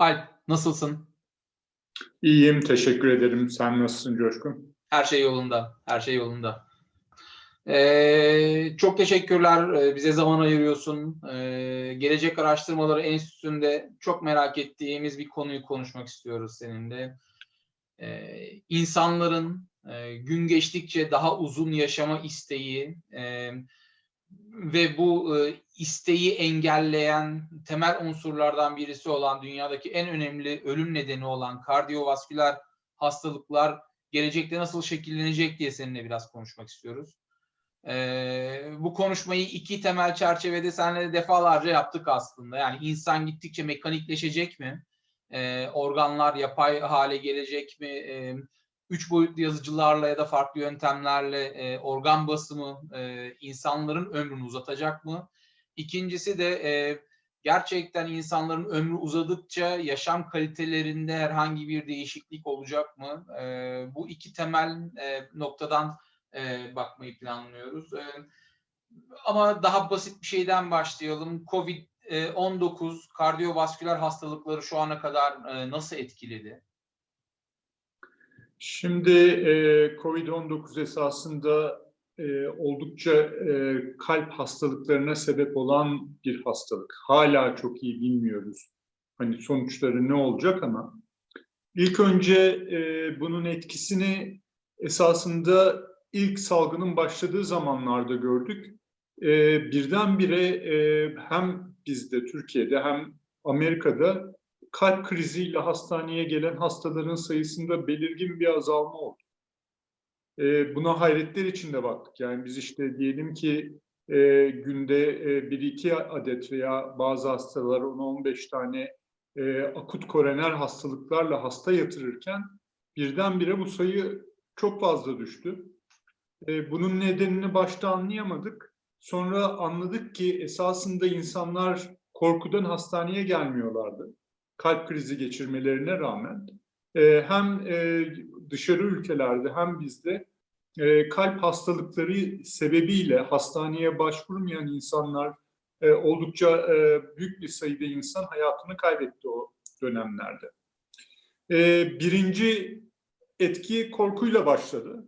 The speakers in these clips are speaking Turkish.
Alp nasılsın? İyiyim, teşekkür ederim. Sen nasılsın Coşkun? Her şey yolunda. Her şey yolunda. Ee, çok teşekkürler. Ee, Bize zaman ayırıyorsun. Ee, Gelecek Araştırmaları Enstitüsü'nde çok merak ettiğimiz bir konuyu konuşmak istiyoruz seninle. Ee, insanların e, gün geçtikçe daha uzun yaşama isteği e, ve bu e, isteği engelleyen temel unsurlardan birisi olan dünyadaki en önemli ölüm nedeni olan kardiyovasküler hastalıklar gelecekte nasıl şekillenecek diye seninle biraz konuşmak istiyoruz. Ee, bu konuşmayı iki temel çerçevede seninle de defalarca yaptık aslında. Yani insan gittikçe mekanikleşecek mi? Ee, organlar yapay hale gelecek mi? Ee, üç boyutlu yazıcılarla ya da farklı yöntemlerle e, organ basımı e, insanların ömrünü uzatacak mı? İkincisi de e, gerçekten insanların ömrü uzadıkça yaşam kalitelerinde herhangi bir değişiklik olacak mı? E, bu iki temel e, noktadan e, bakmayı planlıyoruz. E, ama daha basit bir şeyden başlayalım. Covid-19 kardiyovasküler hastalıkları şu ana kadar e, nasıl etkiledi? Şimdi e, COVID-19 esasında e, oldukça e, kalp hastalıklarına sebep olan bir hastalık. Hala çok iyi bilmiyoruz. Hani sonuçları ne olacak ama ilk önce e, bunun etkisini esasında ilk salgının başladığı zamanlarda gördük. E, birdenbire e, hem bizde Türkiye'de hem Amerika'da kalp kriziyle hastaneye gelen hastaların sayısında belirgin bir azalma oldu. E, buna hayretler içinde baktık. Yani biz işte diyelim ki e, günde e, 1-2 adet veya bazı hastalar 10-15 tane e, akut koroner hastalıklarla hasta yatırırken birdenbire bu sayı çok fazla düştü. E, bunun nedenini başta anlayamadık. Sonra anladık ki esasında insanlar korkudan hastaneye gelmiyorlardı. Kalp krizi geçirmelerine rağmen e, hem e, dışarı ülkelerde hem bizde e, kalp hastalıkları sebebiyle hastaneye başvurmayan insanlar oldukça büyük bir sayıda insan hayatını kaybetti o dönemlerde. Birinci etki korkuyla başladı.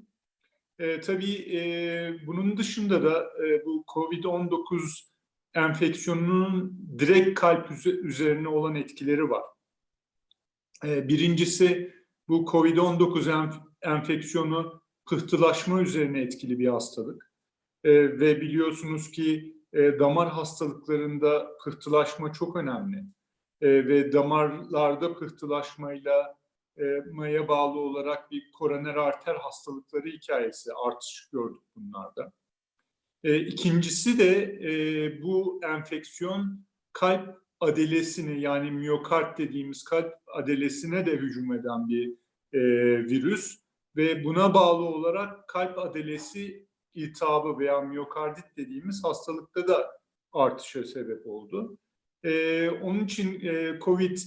Tabii bunun dışında da bu COVID-19 enfeksiyonunun direkt kalp üzerine olan etkileri var. E, birincisi bu COVID-19 enf enfeksiyonu pıhtılaşma üzerine etkili bir hastalık. E, ve biliyorsunuz ki e, damar hastalıklarında pıhtılaşma çok önemli. E, ve damarlarda pıhtılaşmayla maya bağlı olarak bir koroner arter hastalıkları hikayesi artış gördük bunlarda. E, ikincisi de e, bu enfeksiyon kalp adelesini yani miyokard dediğimiz kalp adelesine de hücum eden bir e, virüs ve buna bağlı olarak kalp adelesi iltihabı veya miyokardit dediğimiz hastalıkta da artışa sebep oldu. E, onun için e, COVID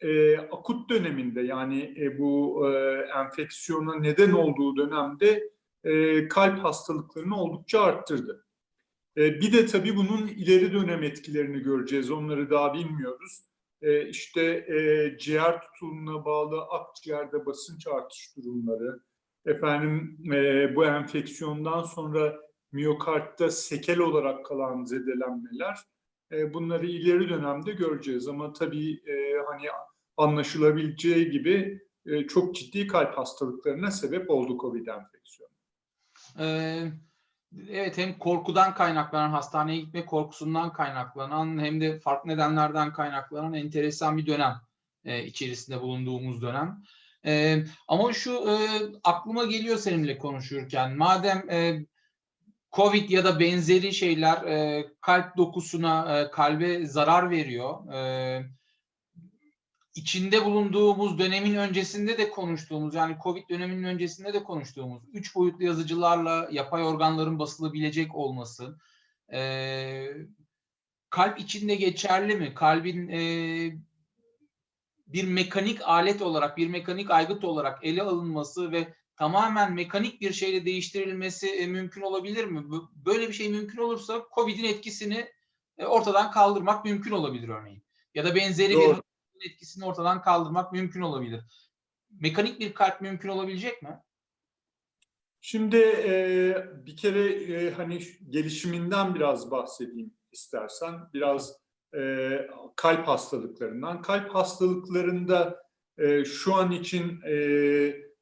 e, akut döneminde yani e, bu e, enfeksiyona neden olduğu dönemde e, kalp hastalıklarını oldukça arttırdı. E, bir de tabii bunun ileri dönem etkilerini göreceğiz. Onları daha bilmiyoruz. E, işte e, ciğer tutulumuna bağlı akciğerde basınç artış durumları, efendim e, bu enfeksiyondan sonra miyokardta sekel olarak kalan zedelenmeler, bunları ileri dönemde göreceğiz. Ama tabii hani anlaşılabileceği gibi çok ciddi kalp hastalıklarına sebep oldu COVID enfeksiyonu. Ee, evet hem korkudan kaynaklanan hastaneye gitme korkusundan kaynaklanan hem de farklı nedenlerden kaynaklanan enteresan bir dönem e, içerisinde bulunduğumuz dönem. E, ama şu e, aklıma geliyor seninle konuşurken madem Covid ya da benzeri şeyler kalp dokusuna, kalbe zarar veriyor. E, içinde bulunduğumuz dönemin öncesinde de konuştuğumuz yani Covid döneminin öncesinde de konuştuğumuz üç boyutlu yazıcılarla yapay organların basılabilecek olması e, kalp içinde geçerli mi? Kalbin e, bir mekanik alet olarak, bir mekanik aygıt olarak ele alınması ve tamamen mekanik bir şeyle değiştirilmesi e, mümkün olabilir mi? Böyle bir şey mümkün olursa COVID'in etkisini e, ortadan kaldırmak mümkün olabilir örneğin. Ya da benzeri Doğru. bir etkisini ortadan kaldırmak mümkün olabilir. Mekanik bir kalp mümkün olabilecek mi? Şimdi e, bir kere e, hani gelişiminden biraz bahsedeyim istersen. Biraz e, kalp hastalıklarından. Kalp hastalıklarında e, şu an için e,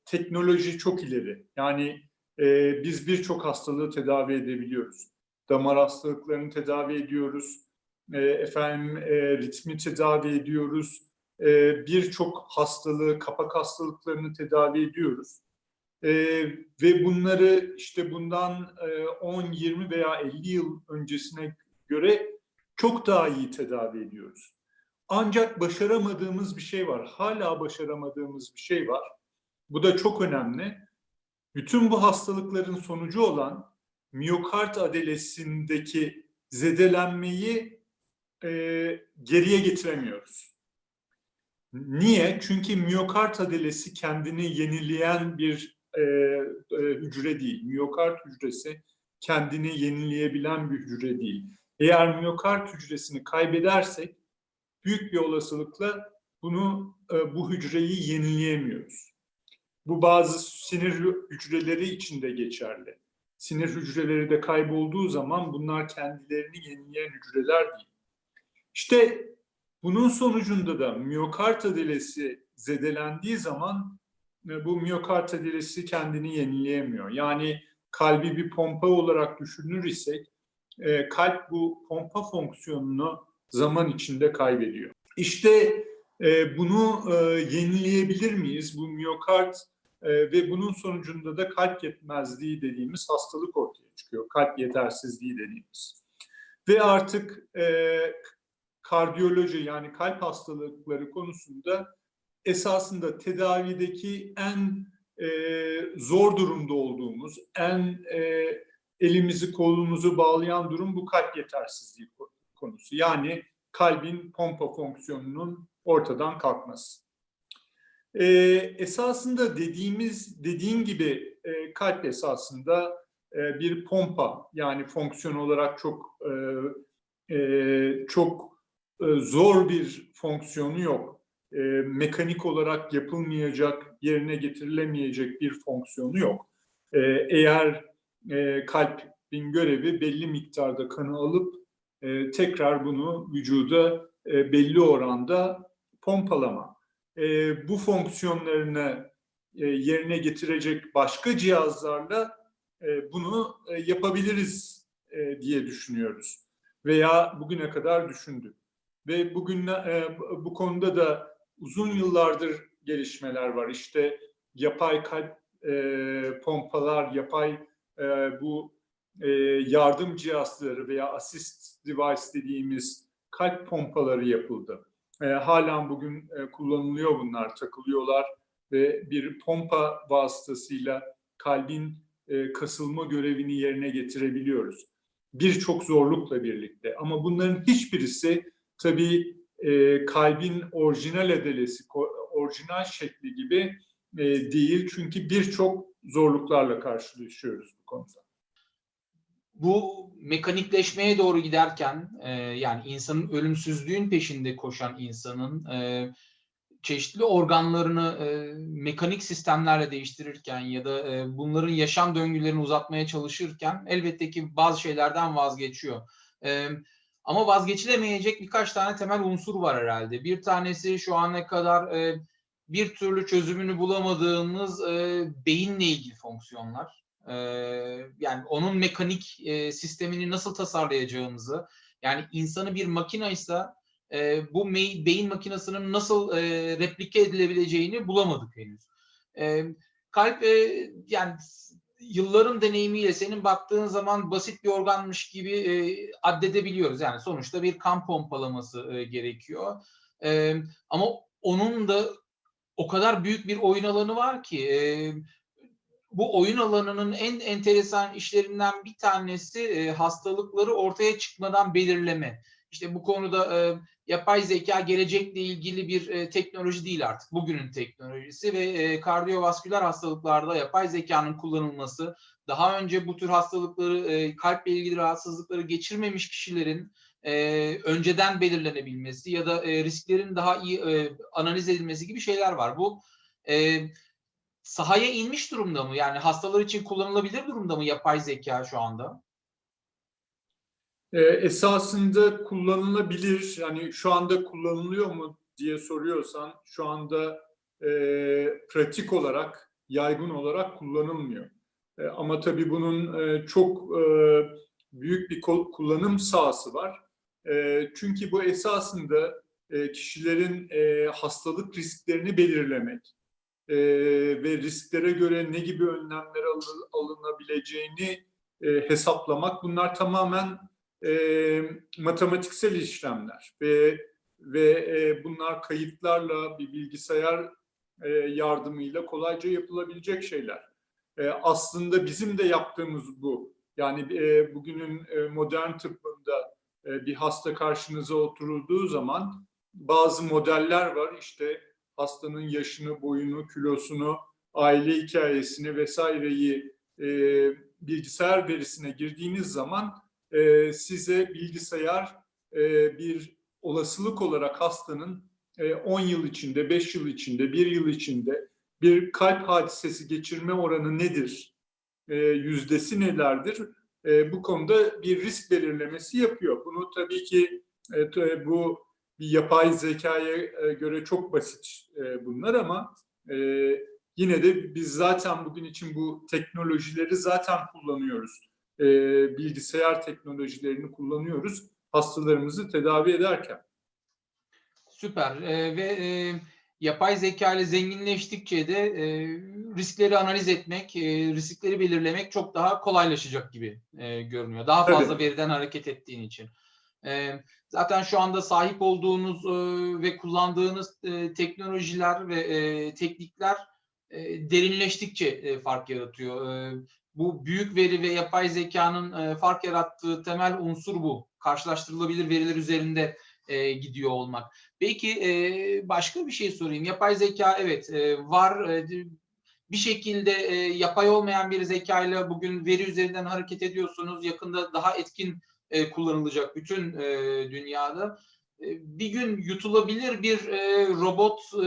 teknoloji çok ileri. Yani e, biz birçok hastalığı tedavi edebiliyoruz. Damar hastalıklarını tedavi ediyoruz. E, efendim e, ritmi tedavi ediyoruz. E, birçok hastalığı, kapak hastalıklarını tedavi ediyoruz. Ee, ve bunları işte bundan e, 10, 20 veya 50 yıl öncesine göre çok daha iyi tedavi ediyoruz. Ancak başaramadığımız bir şey var. Hala başaramadığımız bir şey var. Bu da çok önemli. Bütün bu hastalıkların sonucu olan miyokard adelesindeki zedelenmeyi e, geriye getiremiyoruz. Niye? Çünkü miyokard adelesi kendini yenileyen bir e, e, hücre değil. Miyokard hücresi kendini yenileyebilen bir hücre değil. Eğer miyokard hücresini kaybedersek büyük bir olasılıkla bunu e, bu hücreyi yenileyemiyoruz. Bu bazı sinir hücreleri için de geçerli. Sinir hücreleri de kaybolduğu zaman bunlar kendilerini yenileyen hücreler değil. İşte bunun sonucunda da miyokard adelesi zedelendiği zaman e, bu miyokard adelesi kendini yenileyemiyor. Yani kalbi bir pompa olarak düşünür isek e, kalp bu pompa fonksiyonunu zaman içinde kaybediyor. İşte e, bunu yenileyebilir miyiz? Bu miyokard ve bunun sonucunda da kalp yetmezliği dediğimiz hastalık ortaya çıkıyor. Kalp yetersizliği dediğimiz. Ve artık kardiyoloji yani kalp hastalıkları konusunda esasında tedavideki en e, zor durumda olduğumuz, en e, elimizi kolumuzu bağlayan durum bu kalp yetersizliği konusu. Yani kalbin pompa fonksiyonunun ortadan kalkması. E, esasında dediğimiz dediğin gibi e, kalp esasında e, bir pompa yani fonksiyon olarak çok e, e, çok zor bir fonksiyonu yok e, mekanik olarak yapılmayacak, yerine getirilemeyecek bir fonksiyonu yok. E, eğer e, kalbin görevi belli miktarda kanı alıp e, tekrar bunu vücuda e, belli oranda pompalama. E, bu fonksiyonlarını e, yerine getirecek başka cihazlarla e, bunu e, yapabiliriz e, diye düşünüyoruz. Veya bugüne kadar düşündük. Ve bugün e, bu konuda da uzun yıllardır gelişmeler var. İşte yapay kalp e, pompalar, yapay e, bu e, yardım cihazları veya assist device dediğimiz kalp pompaları yapıldı. E, halen bugün e, kullanılıyor bunlar, takılıyorlar ve bir pompa vasıtasıyla kalbin e, kasılma görevini yerine getirebiliyoruz. Birçok zorlukla birlikte ama bunların hiçbirisi tabii e, kalbin orijinal adelesi, orijinal şekli gibi e, değil. Çünkü birçok zorluklarla karşılaşıyoruz bu konuda. Bu mekanikleşmeye doğru giderken e, yani insanın ölümsüzlüğün peşinde koşan insanın e, çeşitli organlarını e, mekanik sistemlerle değiştirirken ya da e, bunların yaşam döngülerini uzatmaya çalışırken elbette ki bazı şeylerden vazgeçiyor. E, ama vazgeçilemeyecek birkaç tane temel unsur var herhalde. Bir tanesi şu ana kadar e, bir türlü çözümünü bulamadığımız e, beyinle ilgili fonksiyonlar. E, yani onun mekanik e, sistemini nasıl tasarlayacağımızı, yani insanı bir makinaysa e, bu beyin makinasının nasıl e, replike edilebileceğini bulamadık henüz. E, kalp e, yani yılların deneyimiyle senin baktığın zaman basit bir organmış gibi e, addedebiliyoruz. Yani sonuçta bir kan pompalaması e, gerekiyor. E, ama onun da o kadar büyük bir oyun alanı var ki e, bu oyun alanının en enteresan işlerinden bir tanesi e, hastalıkları ortaya çıkmadan belirleme. İşte bu konuda e, yapay zeka gelecekle ilgili bir e, teknoloji değil artık. Bugünün teknolojisi ve e, kardiyovasküler hastalıklarda yapay zekanın kullanılması, daha önce bu tür hastalıkları, e, kalple ilgili rahatsızlıkları geçirmemiş kişilerin e, önceden belirlenebilmesi ya da e, risklerin daha iyi e, analiz edilmesi gibi şeyler var. Bu e, sahaya inmiş durumda mı? Yani hastalar için kullanılabilir durumda mı yapay zeka şu anda? Ee, esasında kullanılabilir. Yani şu anda kullanılıyor mu diye soruyorsan şu anda e, pratik olarak, yaygın olarak kullanılmıyor. E, ama tabii bunun e, çok e, büyük bir kullanım sahası var. E, çünkü bu esasında e, kişilerin e, hastalık risklerini belirlemek e, ve risklere göre ne gibi önlemler alın- alınabileceğini e, hesaplamak. Bunlar tamamen e, matematiksel işlemler ve ve e, bunlar kayıtlarla bir bilgisayar e, yardımıyla kolayca yapılabilecek şeyler. E, aslında bizim de yaptığımız bu. Yani e, bugünün e, modern tıbbında e, bir hasta karşınıza oturulduğu zaman bazı modeller var. İşte hastanın yaşını, boyunu, kilosunu, aile hikayesini vesaireyi e, bilgisayar verisine girdiğiniz zaman e, size bilgisayar e, bir olasılık olarak hastanın e, 10 yıl içinde, 5 yıl içinde, 1 yıl içinde bir kalp hadisesi geçirme oranı nedir? E, yüzdesi nelerdir? E, bu konuda bir risk belirlemesi yapıyor. Bunu tabii ki e, bu bir yapay zekaya e, göre çok basit e, bunlar ama e, yine de biz zaten bugün için bu teknolojileri zaten kullanıyoruz e, bilgisayar teknolojilerini kullanıyoruz hastalarımızı tedavi ederken. Süper. Ee, ve e, yapay zeka ile zenginleştikçe de e, riskleri analiz etmek, e, riskleri belirlemek çok daha kolaylaşacak gibi e, görünüyor. Daha fazla veriden hareket ettiğin için. E, zaten şu anda sahip olduğunuz e, ve kullandığınız e, teknolojiler ve e, teknikler e, derinleştikçe e, fark yaratıyor. E, bu büyük veri ve yapay zekanın e, fark yarattığı temel unsur bu. Karşılaştırılabilir veriler üzerinde e, gidiyor olmak. Peki e, başka bir şey sorayım. Yapay zeka evet e, var. E, bir şekilde e, yapay olmayan bir zekayla bugün veri üzerinden hareket ediyorsunuz. Yakında daha etkin e, kullanılacak bütün e, dünyada. E, bir gün yutulabilir bir e, robot e,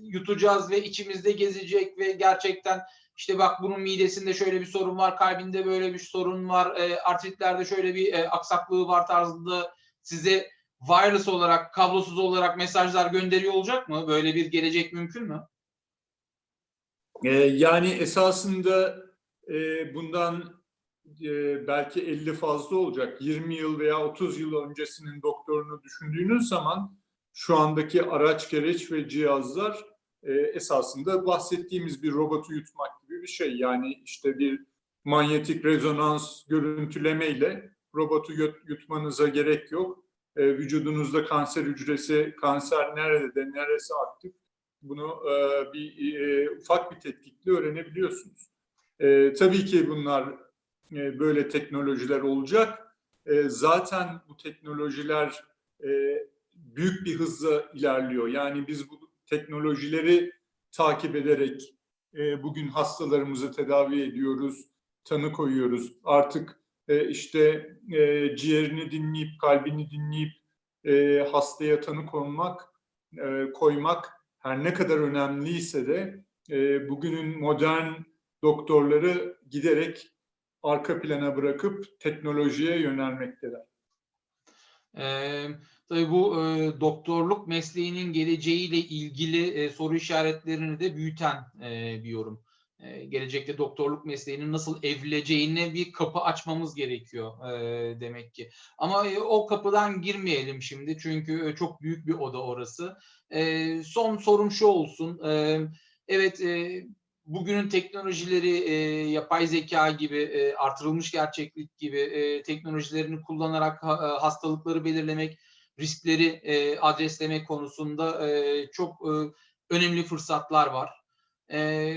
yutacağız ve içimizde gezecek ve gerçekten işte bak bunun midesinde şöyle bir sorun var, kalbinde böyle bir sorun var, e, artritlerde şöyle bir e, aksaklığı var tarzında size wireless olarak, kablosuz olarak mesajlar gönderiyor olacak mı? Böyle bir gelecek mümkün mü? E, yani esasında e, bundan e, belki 50 fazla olacak. 20 yıl veya 30 yıl öncesinin doktorunu düşündüğünüz zaman şu andaki araç gereç ve cihazlar e, esasında bahsettiğimiz bir robotu yutmak gibi bir şey. Yani işte bir manyetik rezonans görüntülemeyle robotu yut- yutmanıza gerek yok. E, vücudunuzda kanser hücresi, kanser nerede, neresi aktif bunu e, bir e, ufak bir tetkikle öğrenebiliyorsunuz. Tabii ki bunlar böyle teknolojiler olacak. Zaten bu teknolojiler büyük bir hızla ilerliyor. Yani biz bu teknolojileri takip ederek e, bugün hastalarımızı tedavi ediyoruz, tanı koyuyoruz. Artık e, işte e, ciğerini dinleyip, kalbini dinleyip hastaya tanı konmak, koymak her ne kadar önemliyse de bugünün modern doktorları giderek arka plana bırakıp teknolojiye yönelmekteler. Ee, tabii bu e, doktorluk mesleğinin geleceğiyle ilgili e, soru işaretlerini de büyüten e, bir yorum. E, gelecekte doktorluk mesleğinin nasıl evrileceğine bir kapı açmamız gerekiyor e, demek ki. Ama e, o kapıdan girmeyelim şimdi çünkü e, çok büyük bir oda orası. E, son sorum şu olsun. E, evet e, bugünün teknolojileri e, yapay zeka gibi e, artırılmış gerçeklik gibi e, teknolojilerini kullanarak ha, e, hastalıkları belirlemek, riskleri e, adreslemek konusunda e, çok e, önemli fırsatlar var. E,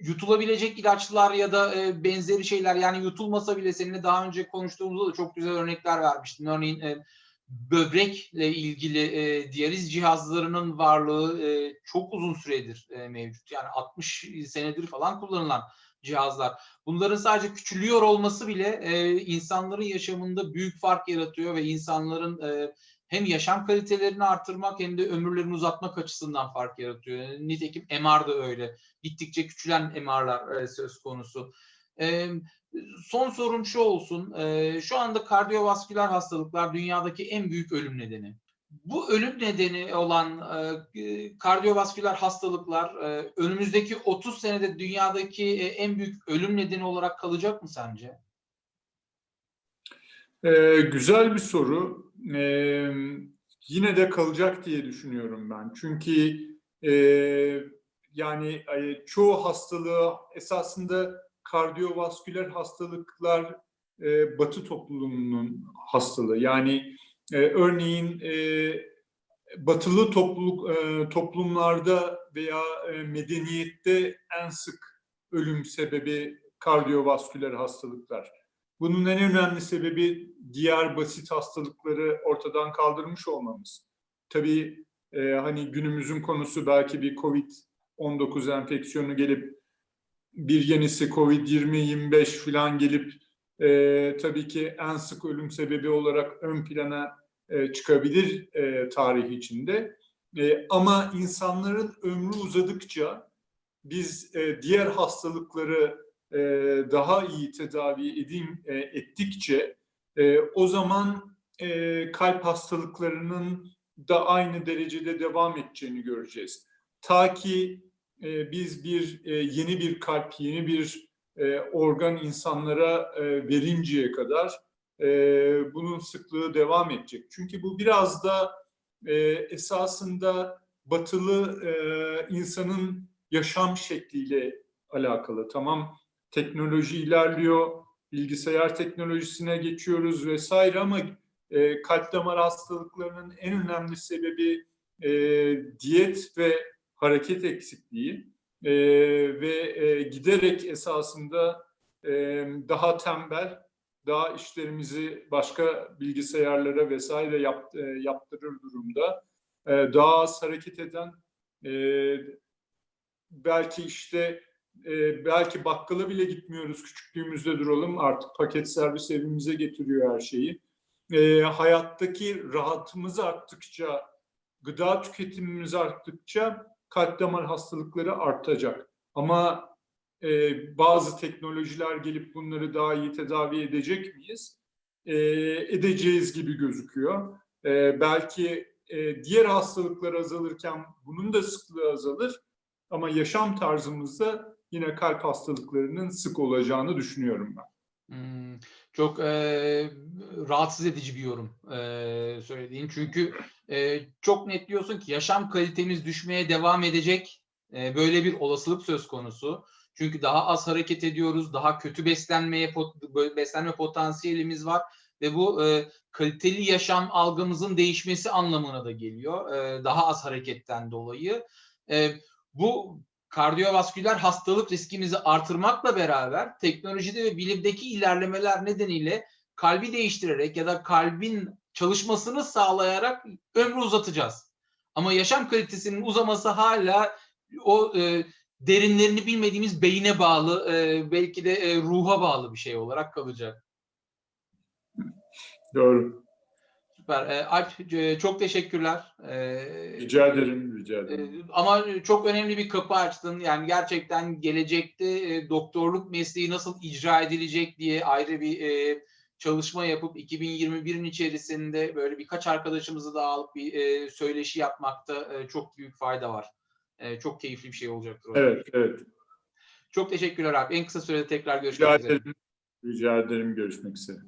yutulabilecek ilaçlar ya da e, benzeri şeyler yani yutulmasa bile seninle daha önce konuştuğumuzda da çok güzel örnekler vermiştin. Örneğin e, böbrekle ilgili e, diyaliz cihazlarının varlığı e, çok uzun süredir e, mevcut. Yani 60 senedir falan kullanılan cihazlar. Bunların sadece küçülüyor olması bile e, insanların yaşamında büyük fark yaratıyor ve insanların e, hem yaşam kalitelerini artırmak hem de ömürlerini uzatmak açısından fark yaratıyor. Nitekim MR da öyle. Gittikçe küçülen MR'lar e, söz konusu. E, son sorum şu olsun. E, şu anda kardiyovasküler hastalıklar dünyadaki en büyük ölüm nedeni. Bu ölüm nedeni olan e, kardiyovasküler hastalıklar e, önümüzdeki 30 senede dünyadaki e, en büyük ölüm nedeni olarak kalacak mı sence? Ee, güzel bir soru. Ee, yine de kalacak diye düşünüyorum ben. Çünkü e, yani çoğu hastalığı esasında kardiyovasküler hastalıklar e, Batı toplumunun hastalığı. Yani e, örneğin e, batılı topluluk e, toplumlarda veya e, medeniyette en sık ölüm sebebi kardiyovasküler hastalıklar. Bunun en önemli sebebi diğer basit hastalıkları ortadan kaldırmış olmamız. Tabii e, hani günümüzün konusu belki bir COVID-19 enfeksiyonu gelip bir yenisi COVID-20-25 falan gelip e, tabii ki en sık ölüm sebebi olarak ön plana e, çıkabilir e, tarih içinde. E, ama insanların ömrü uzadıkça biz e, diğer hastalıkları e, daha iyi tedavi edin, e, ettikçe e, o zaman e, kalp hastalıklarının da aynı derecede devam edeceğini göreceğiz. Ta ki e, biz bir e, yeni bir kalp, yeni bir e, organ insanlara e, verinceye kadar bunun sıklığı devam edecek. Çünkü bu biraz da esasında batılı insanın yaşam şekliyle alakalı. Tamam teknoloji ilerliyor, bilgisayar teknolojisine geçiyoruz vesaire ama kalp damar hastalıklarının en önemli sebebi diyet ve hareket eksikliği e, ve e, giderek esasında e, daha tembel, daha işlerimizi başka bilgisayarlara vesaire yap, e, yaptırır durumda, e, daha az hareket eden, e, belki işte e, belki bakkala bile gitmiyoruz küçüklüğümüzde duralım artık paket servis evimize getiriyor her şeyi. E, hayattaki rahatımız arttıkça, gıda tüketimimiz arttıkça kalp damar hastalıkları artacak. Ama e, bazı teknolojiler gelip bunları daha iyi tedavi edecek miyiz? E, edeceğiz gibi gözüküyor. E, belki e, diğer hastalıklar azalırken bunun da sıklığı azalır. Ama yaşam tarzımızda yine kalp hastalıklarının sık olacağını düşünüyorum ben. Hmm, çok e, rahatsız edici bir yorum e, söylediğin. Çünkü e, çok net diyorsun ki yaşam kalitemiz düşmeye devam edecek. E, böyle bir olasılık söz konusu. Çünkü daha az hareket ediyoruz, daha kötü beslenmeye pot- beslenme potansiyelimiz var ve bu e, kaliteli yaşam algımızın değişmesi anlamına da geliyor. E, daha az hareketten dolayı. E, bu kardiyovasküler hastalık riskimizi artırmakla beraber teknolojide ve bilimdeki ilerlemeler nedeniyle kalbi değiştirerek ya da kalbin çalışmasını sağlayarak ömrü uzatacağız. Ama yaşam kalitesinin uzaması hala o e, derinlerini bilmediğimiz beyine bağlı, e, belki de e, ruha bağlı bir şey olarak kalacak. Doğru. Süper. E, Alp e, çok teşekkürler. E, Rica ederim, rica ederim. Ee, Ama çok önemli bir kapı açtın. Yani gerçekten gelecekte e, doktorluk mesleği nasıl icra edilecek diye ayrı bir e, çalışma yapıp 2021'in içerisinde böyle birkaç arkadaşımızı da alıp bir e, söyleşi yapmakta e, çok büyük fayda var. E, çok keyifli bir şey olacaktır. o. Evet, evet. Çok teşekkürler abi. En kısa sürede tekrar Rica görüşmek üzere. ederim. Rica ederim. Görüşmek üzere.